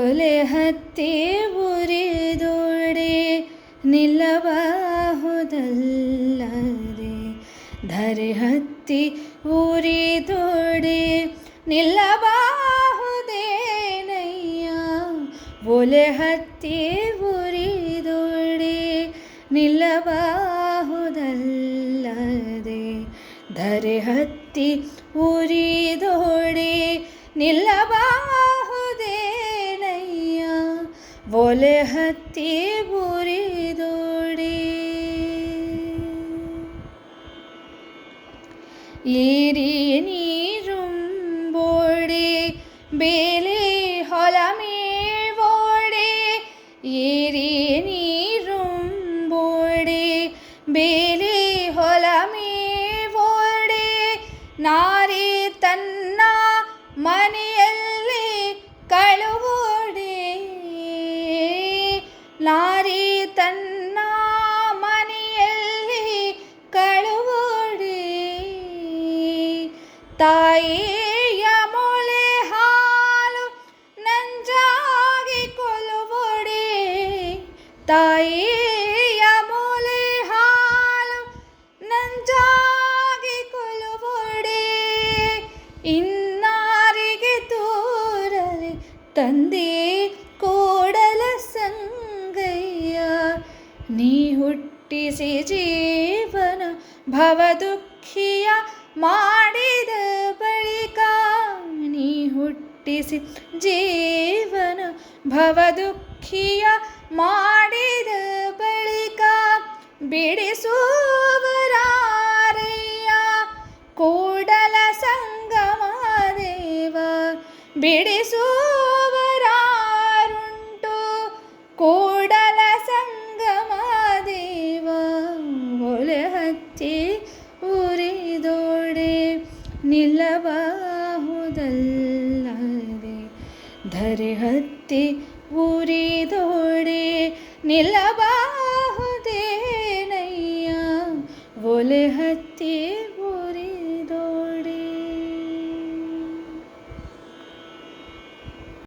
ಒಲೆ ಹತ್ತಿ ಉರಿದೋಡೆ ನಿಲ್ಲಬಹುದಲ್ಲದೆ ಧರೆ ಹತ್ತಿ ಉರಿದೋಡೆ ನಿಲ್ಲಬಹುದೇನಯ್ಯ ಒಲೆ ಹತ್ತಿ ಉರಿದೋಡೆ ನಿಲ್ಲಬಹುದಲ್ಲದೆ ಧರೆ ಹತ್ತಿ ಉರಿದೋಡೆ ನಿಲ್ಲಬಹುದೇನಯ್ಯ বলে হাতি বুড়ি দৌড়ি ஏறி நீரும் போடே வேலே ஹொலமே போடே ஏறி நீரும் போடே வேலே ஹொலமே போடே நான் ತಾಯಿಯ ಮೊಳೆ ಹಾಲು ನಂಜಾಗಿ ಕೊಲುವೊಡೆ. ತಾಯಿಯ ಮೊಳೆ ಹಾಲು ನಂಜಾಗಿ ಕೊಲುವೊಡೆ. ಇನ್ನಾರಿಗೆ ತೋರಲಿ ತಂದೆ ಕೋಡಲ ಸಂಗಯ್ಯ. ನೀ ಹುಟ್ಟಿಸಿ ಜೀವನ ಭವದುಃಖಿಯ ಮಾಡಿದ ಬಳಿಕ ನೀ ಹುಟ್ಟಿಸಿ ಜೀವನ ಭವದುಃಖಿಯ ಮಾಡಿದ ಬಳಿಕ ಬಿಡಿಸುವರಾರಯ್ಯ ಕೂಡಲ ಸಂಗಮ ದೇವ ಬಿಡಿಸುವರಾರುಂಟು ನಿಲ್ಲಬಹುದಲ್ಲದೆ ಧರೆ ಹತ್ತಿ ಉರಿದೋಡೆ ನಿಲ್ಲಬಹುದೇನಯ್ಯ ಒಲೆ ಹತ್ತಿ